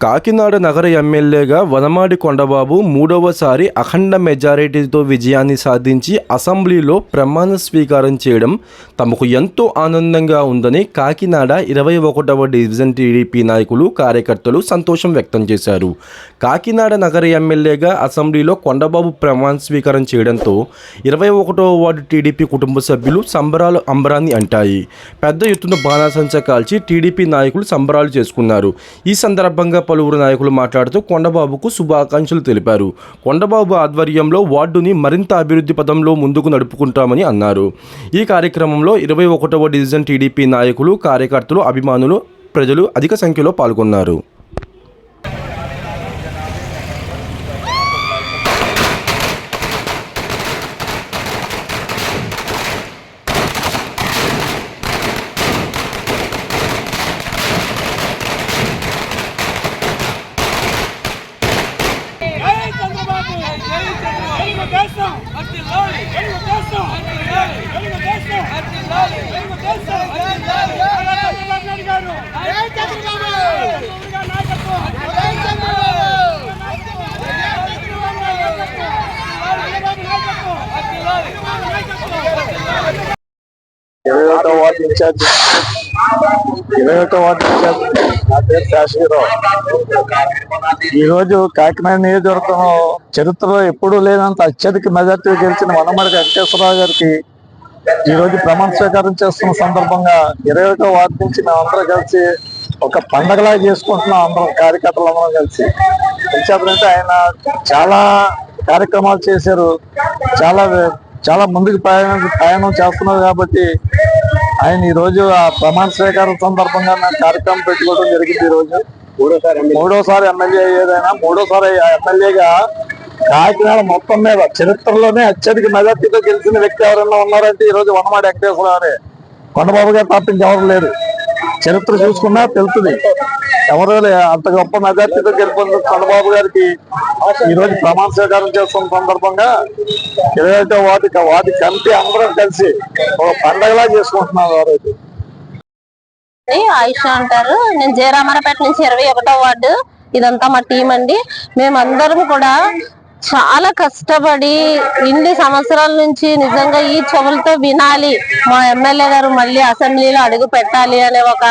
కాకినాడ నగర ఎమ్మెల్యేగా వనమాడి కొండబాబు మూడవసారి అఖండ మెజారిటీతో విజయాన్ని సాధించి అసెంబ్లీలో ప్రమాణ స్వీకారం చేయడం తమకు ఎంతో ఆనందంగా ఉందని కాకినాడ ఇరవై ఒకటవ డివిజన్ టీడీపీ నాయకులు కార్యకర్తలు సంతోషం వ్యక్తం చేశారు. కాకినాడ నగర ఎమ్మెల్యేగా అసెంబ్లీలో కొండబాబు ప్రమాణ స్వీకారం చేయడంతో ఇరవై ఒకటవ వార్డు టీడీపీ కుటుంబ సభ్యులు సంబరాలు అంబరాన్ని అంటాయి. పెద్ద ఎత్తున బాణాసంచ కాల్చి టీడీపీ నాయకులు సంబరాలు చేసుకున్నారు. ఈ సందర్భంగా పలువురు నాయకులు మాట్లాడుతూ కొండబాబుకు శుభాకాంక్షలు తెలిపారు. కొండబాబు ఆధ్వర్యంలో వార్డుని మరింత అభివృద్ధి పదంలో ముందుకు నడుపుకుంటామని అన్నారు. ఈ కార్యక్రమంలో ఇరవై ఒకటవ డివిజన్ టీడీపీ నాయకులు కార్యకర్తలు అభిమానులు ప్రజలు అధిక సంఖ్యలో పాల్గొన్నారు. ఇరవై ఒకటో వార్డు ఇన్ఛార్జ్? ఇరవై ఒకటో వార్డు నా పేరు శాశ్వతరావు ఈ కాకినాడ నియోజకవర్గం చరిత్రలో ఎప్పుడూ లేనంత అత్యధిక మెజార్టీ గెలిచిన వనమడి వెంకటేశ్వరరావు గారికి ఈరోజు ప్రమాణ స్వీకారం చేస్తున్న సందర్భంగా ఇరవై ఒకటో వార్డు నుంచి మేము అందరం కలిసి ఒక పండగలా చేసుకుంటున్నాం అందరం కార్యకర్తలు అందరం కలిసి. ఎందుకంటే ఆయన చాలా కార్యక్రమాలు చేశారు చాలా చాలా ముందుకు ప్రయాణం ప్రయాణం చేస్తున్నారు కాబట్టి ఆయన ఈ రోజు ఆ ప్రమాణ స్వీకారం సందర్భంగా మేము కార్యక్రమం పెట్టుకోవడం జరిగింది ఈ రోజు. మూడోసారి ఎమ్మెల్యే. అయ్యేదైనా మూడోసారి ఎమ్మెల్యేగా కాకినాడ మొత్తం మీద చరిత్రలోనే అత్యధిక మెజార్టీతో గెలిచిన వ్యక్తి ఎవరైనా ఉన్నారంటే ఈ రోజు వనమాడి వెంకటేశ్వరరావు కొండబాబు గారు తప్ప ఇంకెవరు లేరు. చరిత్ర చూసుకున్నా తెలుస్తుంది. ఎవరు అంత గొప్ప మెజార్టీతో గెలిపొందిన చంద్రబాబు గారికి ఈ రోజు ప్రమాణ స్వీకారం చేస్తున్న సందర్భంగా ఇరవై ఒకటో వార్డు వార్డు కమిటీ అందరం కలిసి ఒక పండగలా చేసుకుంటున్నాం ఆ రోజు. ఆయుష అంటారు. నేను జయరామరపేట నుంచి ఇరవై ఒకటో వార్డు ఇదంతా మా టీం అండి. మేమందరం కూడా చాలా కష్టపడి ఇన్ని సంవత్సరాల నుంచి నిజంగా ఈ చెవులతో వినాలి. మా ఎమ్మెల్యే గారు మళ్ళీ అసెంబ్లీలో అడుగు పెట్టాలి అనే ఒక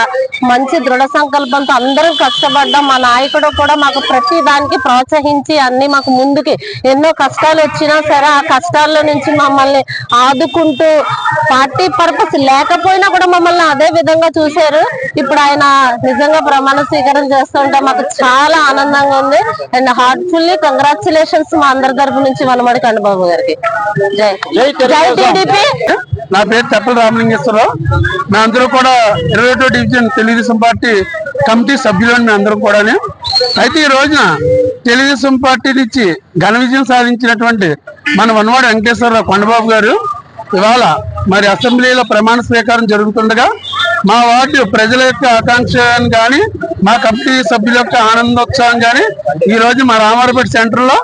మంచి దృఢ సంకల్పంతో అందరం కష్టపడ్డాం. మా నాయకుడు కూడా మాకు ప్రతి దానికి ప్రోత్సహించి అన్ని మాకు ముందుకి ఎన్నో కష్టాలు వచ్చినా సరే ఆ కష్టాల్లో నుంచి మమ్మల్ని ఆదుకుంటూ పార్టీ పర్పస్ లేకపోయినా కూడా మమ్మల్ని అదే విధంగా చూశారు. ఇప్పుడు ఆయన నిజంగా ప్రమాణ స్వీకారం చేస్తుంటే మాకు చాలా ఆనందంగా ఉంది. అండ్ హార్ట్ఫుల్లీ కంగ్రాచులేషన్స్ మా అందరి తరపు నుంచి వనమడి కండబాబు గారికి. జై జై టీడీపీ. నా పేరు తెప్పల రామలింగేశ్వరరావు. మేము అందరూ కూడా ఇరవై ఒకటో డివిజన్ తెలుగుదేశం పార్టీ కమిటీ సభ్యులు మేము అందరం కూడా అయితే ఈ రోజున తెలుగుదేశం పార్టీ నుంచి ఘన విజయం సాధించినటువంటి మన వనవాడ వెంకటేశ్వరరావు కొండబాబు గారు ఇవాళ మరి అసెంబ్లీలో ప్రమాణ స్వీకారం జరుగుతుండగా మా వార్డు ప్రజల యొక్క ఆకాంక్షను కానీ మా కమిటీ సభ్యుల యొక్క ఆనందోత్సవం కానీ ఈ రోజు మా రామారపేట సెంటర్లో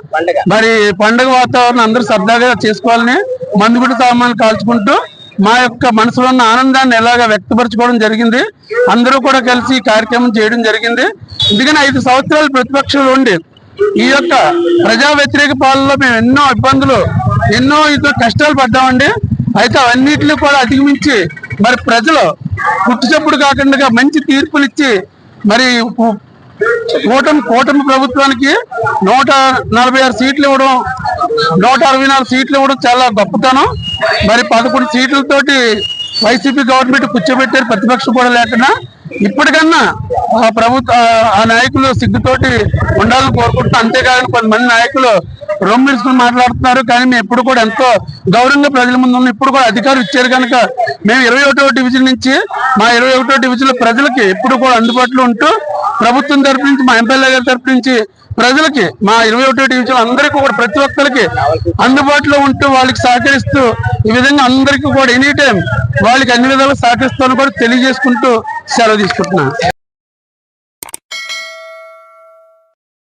మరి పండుగ వాతావరణం అందరూ సరదాగా చేసుకోవాలని మందుగుడి సామాన్లు కాల్చుకుంటూ మా యొక్క మనసులో ఉన్న ఆనందాన్ని ఎలాగా వ్యక్తపరచుకోవడం జరిగింది. అందరూ కూడా కలిసి ఈ కార్యక్రమం చేయడం జరిగింది. ఎందుకని ఐదు సంవత్సరాలు ప్రతిపక్షంలో ఉండి ఈ యొక్క ప్రజా వ్యతిరేక పాలనలో మేము ఎన్నో ఇబ్బందులు ఎన్నో ఇతర కష్టాలు పడ్డామండి. అయితే అవన్నిటిని కూడా అధిగమించి మరి ప్రజలు పుట్టుచప్పుడు కాకుండా మంచి తీర్పులు ఇచ్చి మరి కూటమి కూటమి ప్రభుత్వానికి నూట నలభై ఆరు సీట్లు ఇవ్వడం నూట అరవై నాలుగు సీట్లు ఇవ్వడం చాలా గొప్పతనం. మరి పదకొండు సీట్లతోటి వైసీపీ గవర్నమెంట్ కూర్చోబెట్టారు ప్రతిపక్షం కూడా లేకుండా. ఇప్పటికన్నా ఆ ప్రభుత్వ ఆ- నాయకులు సిగ్గుతోటి ఉండాలని కోరుకుంటున్నాం. అంతేకాదని కొంతమంది నాయకులు రొమ్మిడుచుకుని మాట్లాడుతున్నారు. కానీ మేము ఎప్పుడు కూడా ఎంతో గౌరవంగా ప్రజల ముందు ఉన్నాం. ఇప్పుడు కూడా అధికారులు ఇచ్చారు కనుక మేము ఇరవై ఒకటో డివిజన్ నుంచి మా ఇరవై ఒకటో డివిజన్లో ప్రజలకి ఎప్పుడు కూడా అందుబాటులో ఉంటూ ప్రభుత్వం తరపు నుంచి మా ఎమ్మెల్యే గారి తరపు నుంచి ప్రజలకి మా ఇరవై ఒకటో డివిజన్ అందరికీ కూడా ప్రతి ఒక్కరికి అందుబాటులో ఉంటూ వాళ్ళకి సహకరిస్తూ ఈ విధంగా అందరికీ కూడా ఎనీ టైం వాళ్ళకి అన్ని విధాలు సహకరిస్తాను కూడా తెలియజేసుకుంటూ సెలవు తీసుకుంటున్నాను.